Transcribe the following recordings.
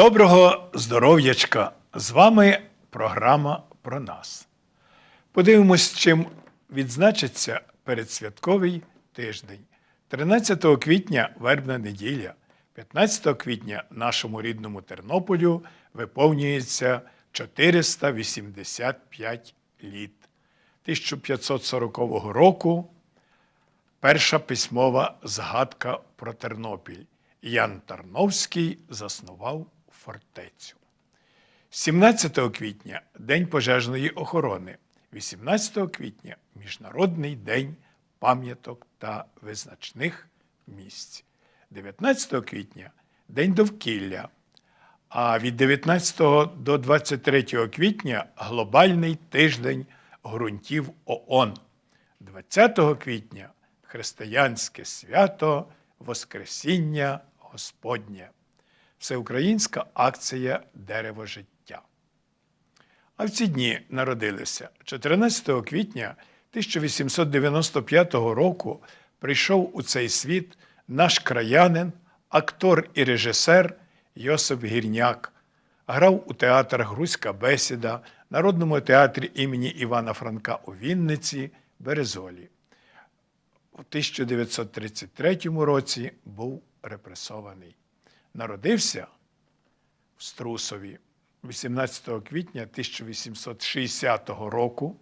Доброго здоров'ячка! З вами програма про нас. Подивимось, чим відзначиться передсвятковий тиждень. 13 квітня вербна неділя, 15 квітня нашому рідному Тернополю виповнюється 485 літ. 1540 року перша письмова згадка про Тернопіль. Ян Тарновський заснував фортецю. 17 квітня День пожежної охорони. 18 квітня Міжнародний день пам'яток та визначних місць. 19 квітня День довкілля. А від 19 до 23 квітня глобальний тиждень ґрунтів ООН. 20 квітня християнське свято Воскресіння Господнє. Всеукраїнська акція Дерево життя. А в ці дні народилися 14 квітня 1895 року прийшов у цей світ наш краянин, актор і режисер Йосип Гірняк. Грав у театрах Грузька бесіда, Народному театрі імені Івана Франка у Вінниці, Березолі. У 1933 році був репресований. Народився в Струсові 18 квітня 1860 року.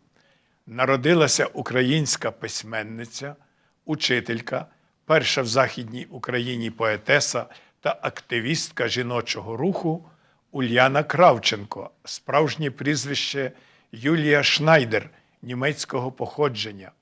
Народилася українська письменниця, учителька, перша в Західній Україні поетеса та активістка жіночого руху Ульяна Кравченко, справжнє прізвище Юлія Шнайдер німецького походження.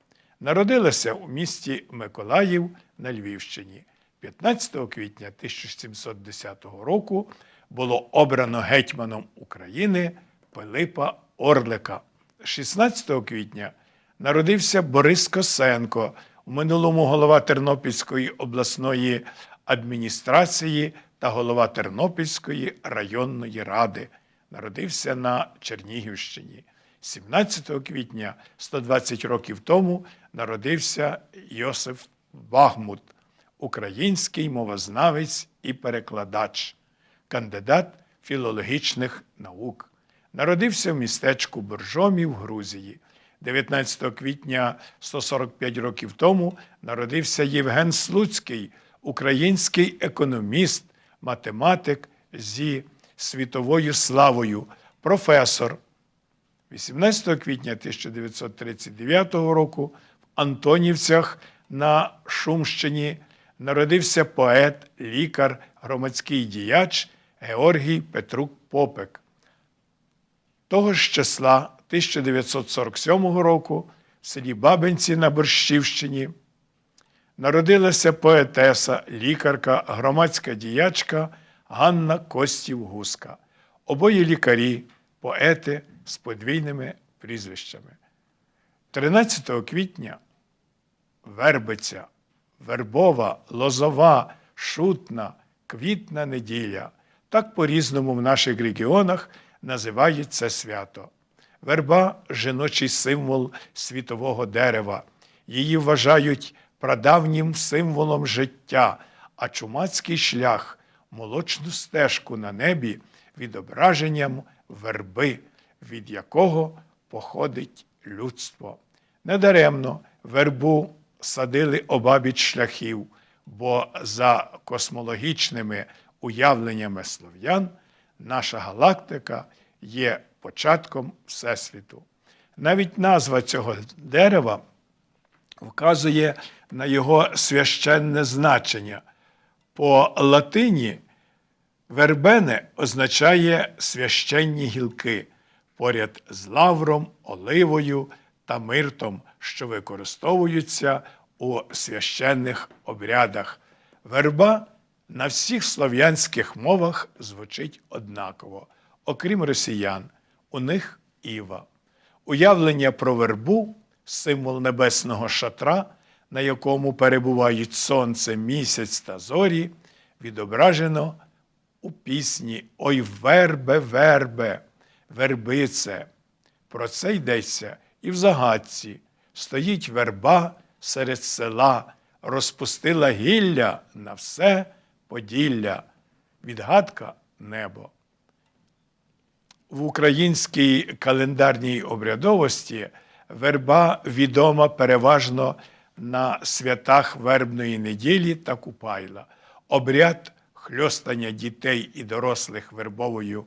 Народилася у місті Миколаїв на Львівщині. 15 квітня 1710 року було обрано гетьманом України Пилипа Орлика. 16 квітня народився Борис Косенко, у минулому голова Тернопільської обласної адміністрації та голова Тернопільської районної ради. Народився на Чернігівщині. 17 квітня 120 років тому народився Йосиф Бахмут, український мовознавець і перекладач, кандидат філологічних наук. Народився в містечку Боржомі в Грузії. 19 квітня 145 років тому народився Євген Слуцький, український економіст, математик зі світовою славою, професор. 18 квітня 1939 року в Антонівцях на Шумщині народився поет, лікар, громадський діяч Георгій Петрук Попек. Того ж числа 1947 року в селі Бабинці на Борщівщині народилася поетеса, лікарка, громадська діячка Ганна Костів-Гуска. Обоє лікарі, поети з подвійними прізвищами. 13 квітня Вербиця, Вербова, Лозова, Шутна, Квітна неділя. Так по-різному в наших регіонах називають це свято. Верба жіночий символ світового дерева. Її вважають прадавнім символом життя, а чумацький шлях молочну стежку на небі відображенням верби, від якого походить людство. Недаремно вербу садили обабіч шляхів, бо за космологічними уявленнями слов'ян наша галактика є початком Всесвіту. Навіть назва цього дерева вказує на його священне значення. По латині вербене означає священні гілки поряд з лавром, оливою та миртом, що використовуються у священних обрядах. Верба на всіх слов'янських мовах звучить однаково, окрім росіян, у них Іва. Уявлення про вербу, символ небесного шатра, на якому перебувають сонце, місяць та зорі, відображено у пісні Ой вербе, вербе, вербице. Про це йдеться і в загадці. Стоїть верба серед села, розпустила гілля на все Поділля. Відгадка небо. В українській календарній обрядовості верба відома переважно на святах вербної неділі та Купайла. Обряд хльостання дітей і дорослих вербовою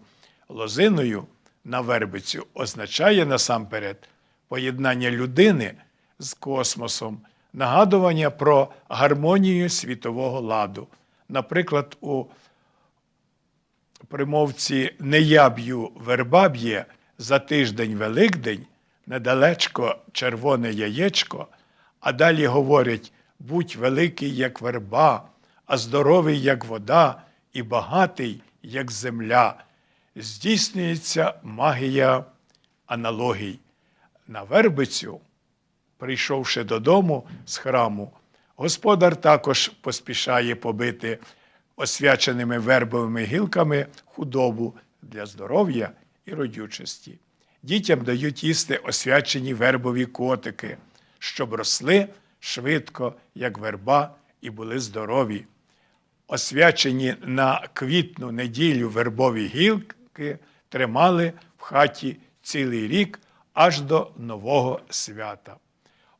лозиною на вербицю означає насамперед поєднання людини з космосом, нагадування про гармонію світового ладу. Наприклад, у примовці «Не я б'ю, верба б'є» за тиждень Великдень, недалечко червоне яєчко, а далі говорять будь великий, як верба, а здоровий, як вода, і багатий, як земля. Здійснюється магія аналогій. На вербицю, прийшовши додому з храму, господар також поспішає побити освяченими вербовими гілками худобу для здоров'я і родючості. Дітям дають їсти освячені вербові котики, щоб росли швидко, як верба, і були здорові. Освячені на квітну неділю вербові гілки тримали в хаті цілий рік аж до нового свята.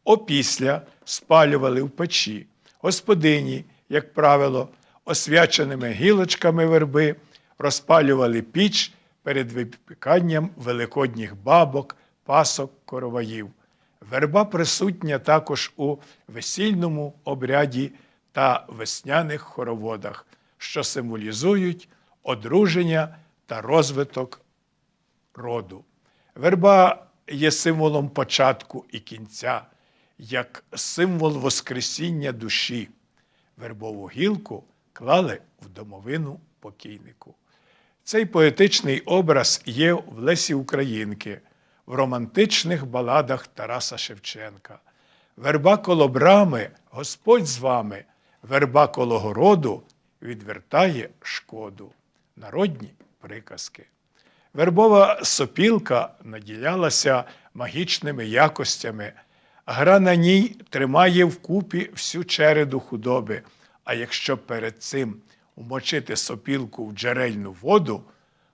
Опісля спалювали в печі. Господині, як правило, освяченими гілочками верби розпалювали піч перед випіканням великодніх бабок, пасок, короваїв. Верба присутня також у весільному обряді та весняних хороводах, що символізують одруження та розвиток роду. Верба є символом початку і кінця, як символ Воскресіння душі. Вербову гілку клали в домовину покійнику. Цей поетичний образ є в Лесі Українки, в романтичних баладах Тараса Шевченка. Верба коло брами, Господь з вами, верба коло городу відвертає шкоду. Народні приказки. Вербова сопілка наділялася магічними якостями. Гра на ній тримає вкупі всю череду худоби. А якщо перед цим умочити сопілку в джерельну воду,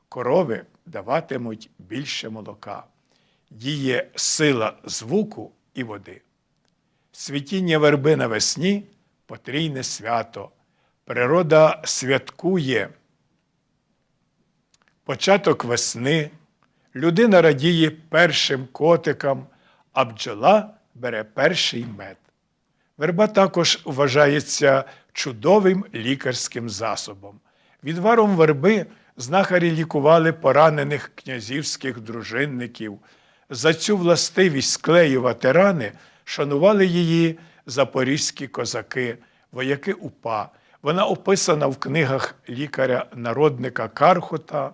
корови даватимуть більше молока. Діє сила звуку і води. Світіння верби навесні потрійне свято. Природа святкує початок весни, людина радіє першим котикам, а бджола бере перший мед. Верба також вважається чудовим лікарським засобом. Відваром верби знахарі лікували поранених князівських дружинників. За цю властивість склеювати рани шанували її запорізькі козаки, вояки УПА. Вона описана в книгах лікаря-народника Кархота.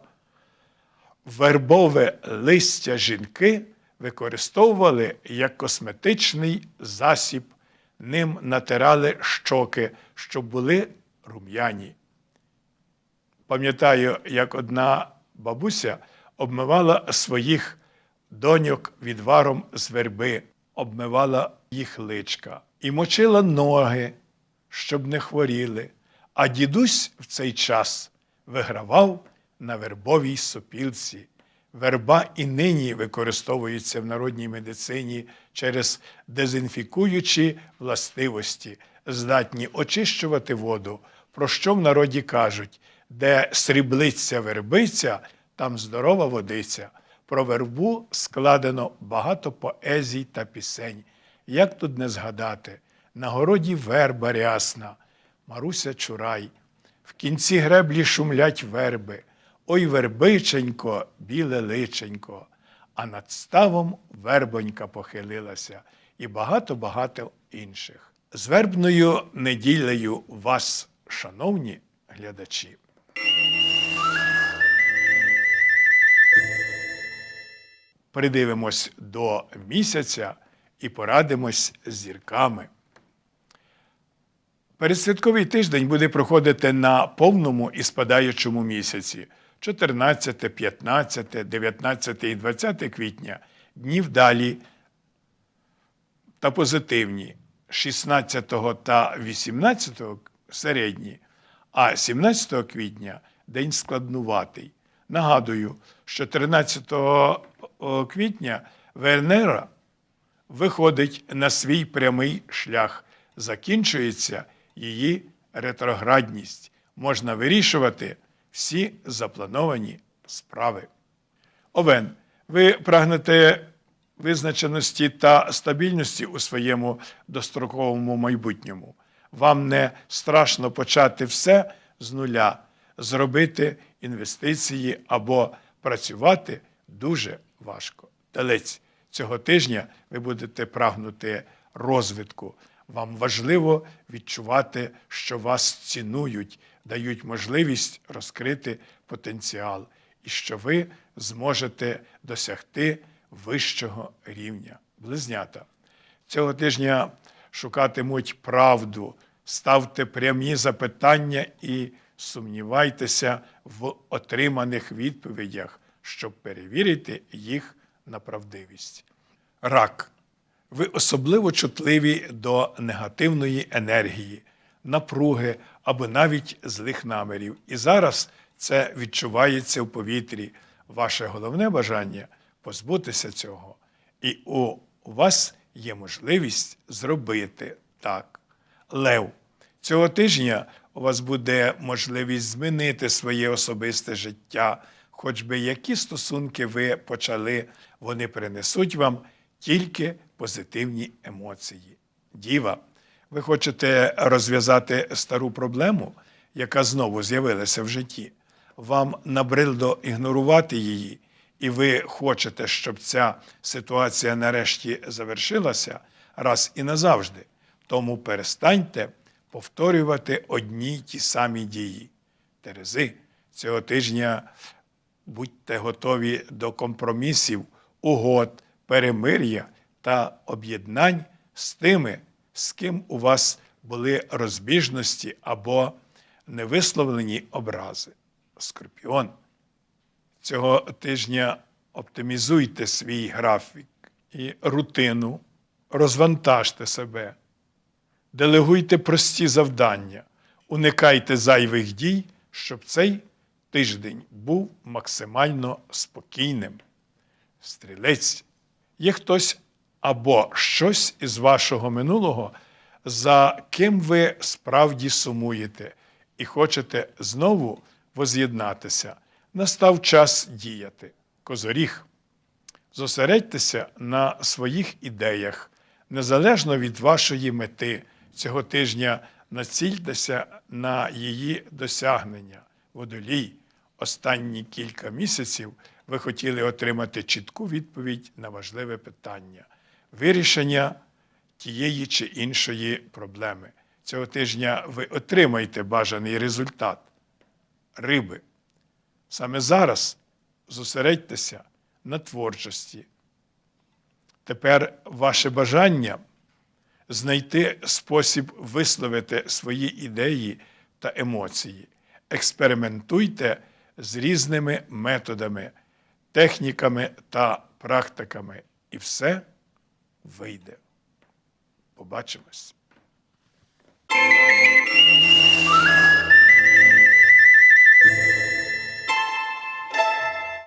Вербове листя жінки використовували як косметичний засіб, ним натирали щоки, щоб були рум'яні. Пам'ятаю, як одна бабуся обмивала своїх доньок відваром з верби, обмивала їх личка і мочила ноги, щоб не хворіли. А дідусь в цей час вигравав на вербовій сопілці. Верба і нині використовується в народній медицині через дезінфікуючі властивості, здатні очищувати воду, про що в народі кажуть, де сріблиця вербиця, там здорова водиця. Про вербу складено багато поезій та пісень. Як тут не згадати? На городі верба рясна, Маруся Чурай. В кінці греблі шумлять верби. Ой, вербиченько, біле личенько, а над ставом вербонька похилилася і багато-багато інших. З вербною неділею вас, шановні глядачі. Придивимось до місяця і порадимось з зірками. Передсвятковий тиждень буде проходити на повному і спадаючому місяці 14, 15, 19 і 20 квітня дні вдалі та позитивні, 16 та 18 середні, а 17 квітня день складнуватий. Нагадую, що 13 квітня Венера виходить на свій прямий шлях, закінчується її ретроградність. Можна вирішувати всі заплановані справи. Овен, ви прагнете визначеності та стабільності у своєму достроковому майбутньому. Вам не страшно почати все з нуля, зробити інвестиції або працювати дуже важко. Телець, цього тижня ви будете прагнути розвитку. Вам важливо відчувати, що вас цінують, дають можливість розкрити потенціал і що ви зможете досягти вищого рівня. Близнята. Цього тижня шукатимуть правду, ставте прямі запитання і сумнівайтеся в отриманих відповідях, щоб перевірити їх на правдивість. Рак. Ви особливо чутливі до негативної енергії, напруги або навіть злих намірів. І зараз це відчувається в повітрі. Ваше головне бажання позбутися цього. І у вас є можливість зробити так. Лев. Цього тижня у вас буде можливість змінити своє особисте життя. Хоч би які стосунки ви почали, вони принесуть вам тільки позитивні емоції. Діва, ви хочете розв'язати стару проблему, яка знову з'явилася в житті. Вам набридло ігнорувати її, і ви хочете, щоб ця ситуація нарешті завершилася раз і назавжди. Тому перестаньте повторювати одні й ті самі дії. Терези, цього тижня будьте готові до компромісів, угод, перемир'я та об'єднань з тими, з ким у вас були розбіжності або невисловлені образи. Скорпіон. Цього тижня оптимізуйте свій графік і рутину, розвантажте себе, делегуйте прості завдання, уникайте зайвих дій, щоб цей тиждень був максимально спокійним. Стрілець, є хтось або щось із вашого минулого, за ким ви справді сумуєте і хочете знову воз'єднатися. Настав час діяти. Козоріг. Зосередьтеся на своїх ідеях, незалежно від вашої мети. Цього тижня націльтеся на її досягнення. Водолій. Останні кілька місяців ви хотіли отримати чітку відповідь на важливе питання, вирішення тієї чи іншої проблеми. Цього тижня ви отримаєте бажаний результат. Риби. Саме зараз зосередьтеся на творчості. Тепер ваше бажання знайти спосіб висловити свої ідеї та емоції. Експериментуйте з різними методами, техніками та практиками, і все вийде. Побачимось.